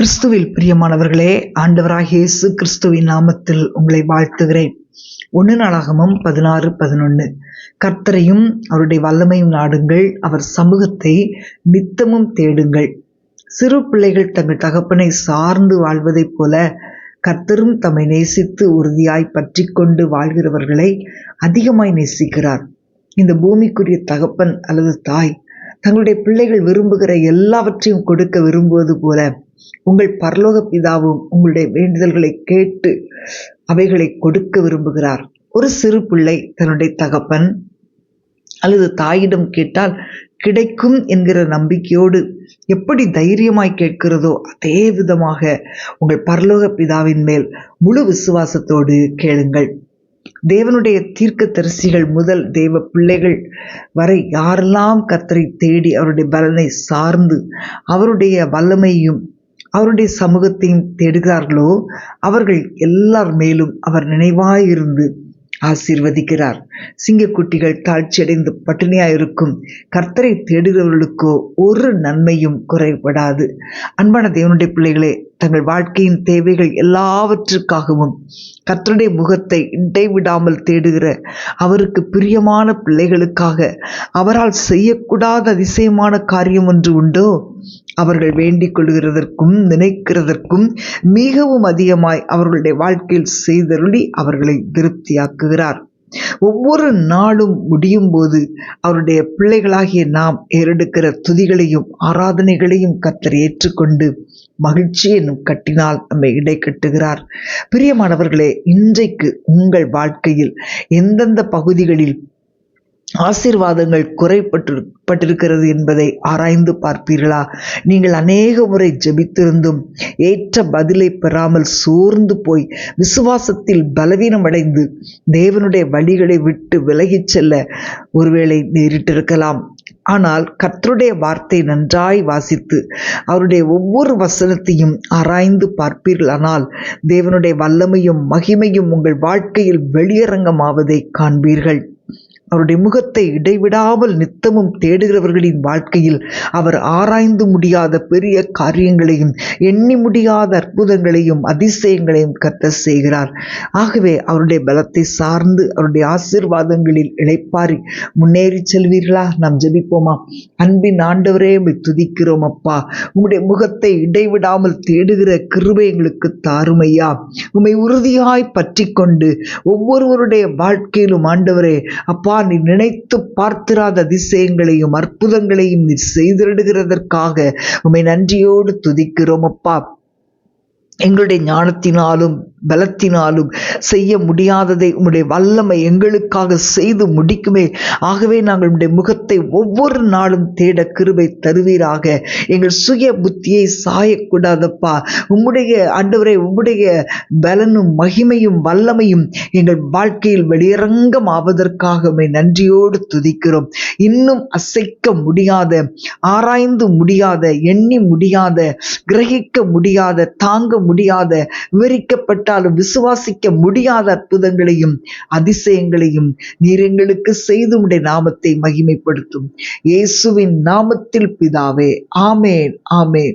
கிறிஸ்துவில் பிரியமானவர்களே ஆண்டவராக இயேசு கிறிஸ்துவின் நாமத்தில் உங்களை வாழ்த்துகிறேன். ஒன்று நாளாகமும் பதினாறு பதினொன்று கர்த்தரையும் அவருடைய வல்லமையும் நாடுங்கள். அவர் சமூகத்தை நித்தமும் தேடுங்கள். சிறு பிள்ளைகள் தங்கள் தகப்பனை சார்ந்து வாழ்வதைப் போல கர்த்தரும் தம்மை நேசித்து உறுதியாய் பற்றி கொண்டு வாழ்கிறவர்களை அதிகமாய் நேசிக்கிறார். இந்த பூமிக்குரிய தகப்பன் அல்லது தாய் தங்களுடைய பிள்ளைகள் விரும்புகிற எல்லாவற்றையும் கொடுக்க விரும்புவது போல உங்கள் பரலோக பிதாவும் உங்களுடைய வேண்டுதல்களை கேட்டு அவைகளை கொடுக்க விரும்புகிறார். ஒரு சிறு பிள்ளை தன்னுடைய தகப்பன் அல்லது தாயிடம் கேட்டால் கிடைக்கும் என்கிற நம்பிக்கையோடு எப்படி தைரியமாய் கேட்கிறதோ அதே விதமாக உங்கள் பரலோக பிதாவின் மேல் முழு விசுவாசத்தோடு கேளுங்கள். தேவனுடைய தீர்க்க தரிசிகள் முதல் தேவ பிள்ளைகள் வரை யாரெல்லாம் கத்தரை தேடி அவருடைய பலனை சார்ந்து அவருடைய வல்லமையும் அவருடைய சமூகத்தையும் தேடுகிறார்களோ அவர்கள் எல்லார் மேலும் அவர் நினைவாயிருந்து ஆசீர்வதிக்கிறார். சிங்கக்குட்டிகள் தாழ்ச்சியடைந்து பட்டினியாயிருக்கும். கர்த்தரை தேடுகிறவர்களுக்கோ ஒரு நன்மையும் குறைபடாது. அன்பான தேவனுடைய பிள்ளைகளே தங்கள் வாழ்க்கையின் தேவைகள் எல்லாவற்றுக்காகவும் கர்த்தருடைய முகத்தை இடைவிடாமல் தேடுகிற அவருக்கு பிரியமான பிள்ளைகளுக்காக அவரால் செய்யக்கூடாத அதிசயமான காரியம் ஒன்று உண்டோ? அவர்கள் வேண்டிக் கொள்கிறதற்கும் நினைக்கிறதற்கும் மிகவும் அதிகமாய் அவர்களுடைய வாழ்க்கையில் செய்தருளி அவர்களை திருப்தியாக்குகிறார். ஒவ்வொரு நாளும் முடியும் போது அவருடைய பிள்ளைகளாகிய நாம் ஏறெடுக்கிற துதிகளையும் ஆராதனைகளையும் கத்தர் ஏற்றுக்கொண்டு மகிழ்ச்சி என்னும் கட்டினால் நம்மை இடை கட்டுகிறார். பிரியமானவர்களே இன்றைக்கு உங்கள் வாழ்க்கையில் எந்தெந்த பகுதிகளில் ஆசீர்வாதங்கள் குறைப்பட்டு பட்டிருக்கிறது என்பதை ஆராய்ந்து பார்ப்பீர்களா? நீங்கள் அநேக முறை ஜெபித்திருந்தும் ஏற்ற பதிலை பெறாமல் சோர்ந்து போய் விசுவாசத்தில் பலவீனமடைந்து தேவனுடைய வழிகளை விட்டு விலகிச் செல்ல ஒருவேளை நேரிட்டிருக்கலாம். ஆனால் கர்த்தருடைய வார்த்தை நன்றாய் வாசித்து அவருடைய ஒவ்வொரு வசனத்தையும் ஆராய்ந்து பார்ப்பீர்களானால் தேவனுடைய வல்லமையும் மகிமையும் உங்கள் வாழ்க்கையில் வெளியரங்கமாவதை காண்பீர்கள். அவருடைய முகத்தை இடைவிடாமல் நித்தமும் தேடுகிறவர்களின் வாழ்க்கையில் அவர் ஆராய்ந்து முடியாத பெரிய காரியங்களையும் எண்ணி முடியாத அற்புதங்களையும் அதிசயங்களையும் கத்த செய்கிறார். ஆகவே அவருடைய பலத்தை சார்ந்து அவருடைய ஆசிர்வாதங்களில் இழைப்பாரி முன்னேறி செல்வீர்களா? நாம் ஜெபிப்போமா? அன்பின் ஆண்டவரே துதிக்கிறோம் அப்பா. உங்களுடைய முகத்தை இடைவிடாமல் தேடுகிற கிருபை எங்களுக்கு தாருமையா. உண்மை உறுதியாய் பற்றி கொண்டு ஒவ்வொருவருடைய வாழ்க்கையிலும் ஆண்டவரே அப்பா நீ நினைத்து பார்த்திராத அதிசயங்களையும் அற்புதங்களையும் நீ செய்திடுகிறதற்காக உண்மை நன்றியோடு துதிக்கிறோம் அப்பா. எங்களுடைய ஞானத்தினாலும் பலத்தினாலும் செய்ய முடியாததை உம்முடைய வல்லமை எங்களுக்காக செய்து முடிக்குமே. ஆகவே நாங்கள் உடைய முகத்தை ஒவ்வொரு நாளும் தேட கிருபை தருவீராக. எங்கள் சுய புத்தியை சாயக்கூடாதப்பா. உம்முடைய ஆண்டவரை உம்முடைய பலனும் மகிமையும் வல்லமையும் எங்கள் வாழ்க்கையில் வெளியரங்கம் ஆவதற்காக நன்றியோடு துதிக்கிறோம். இன்னும் அசைக்க முடியாத ஆராய்ந்து முடியாத எண்ணி முடியாத கிரகிக்க முடியாத தாங்க முடியாத விவரிக்கப்பட்ட கேட்டாலும் விசுவாசிக்க முடியாத அற்புதங்களையும் அதிசயங்களையும் நீர் எங்களுக்கு செய்து உடைய நாமத்தை மகிமைப்படுத்தும். இயேசுவின் நாமத்தில் பிதாவே. ஆமேன் ஆமேன்.